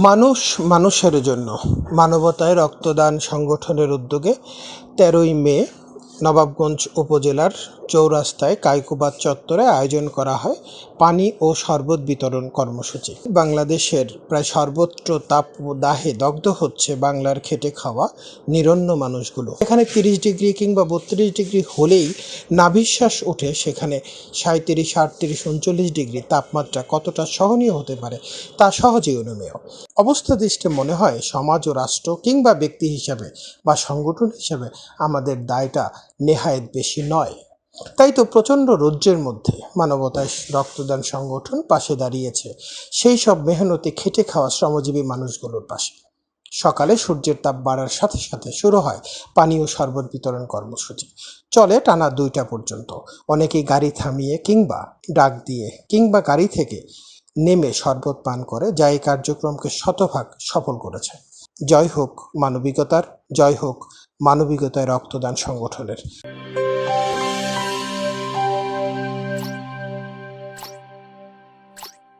মানুষ মানুষের জন্য। মানবতায় রক্তদান সংগঠনের উদ্যোগে তেরোই মে নবাবগঞ্জ উপজেলার চৌরাস্তায় কাইকুবাদ চত্বরে আয়োজন করা হয় পানি ও শরবত বিতরণ কর্মসূচি। বাংলাদেশের প্রায় সর্বত্র তাপ দাহে দগ্ধ হচ্ছে বাংলার খেটে খাওয়া নিরন্ন মানুষগুলো। এখানে তিরিশ ডিগ্রি কিংবা বত্রিশ ডিগ্রি হলেই নাভিশ্বাস ওঠে, সেখানে সাঁত্রিশ আটত্রিশ, উনচল্লিশ ডিগ্রি তাপমাত্রা কতটা সহনীয় হতে পারে তা সহজেই অনুমেয়। অবস্থা দৃষ্টে মনে হয় সমাজ ও রাষ্ট্র কিংবা ব্যক্তি হিসাবে বা সংগঠন হিসাবে আমাদের দায়টা নেহায়েত বেশি নয়। তাই তো প্রচণ্ড রৌদ্রের মধ্যে মানবতায় রক্তদান সংগঠন পাশে দাঁড়িয়েছে। সেই সব মেহনতি, খেটে খাওয়া শ্রমজীবী মানুষগুলোর পাশে। সকালে সূর্যের তাপ বাড়ার সাথে সাথে শুরু হয় পানীয় শরবত বিতরণ কর্মসূচি। চলে টানা দুইটা পর্যন্ত। অনেকেই গাড়ি থামিয়ে কিংবা ডাক দিয়ে কিংবা গাড়ি থেকে নেমে শরবত পান করে, যা এই কার্যক্রমকে শতভাগ সফল করেছে। জয় হোক মানবিকতার, জয় হোক মানবিকতায় রক্তদান সংগঠনের।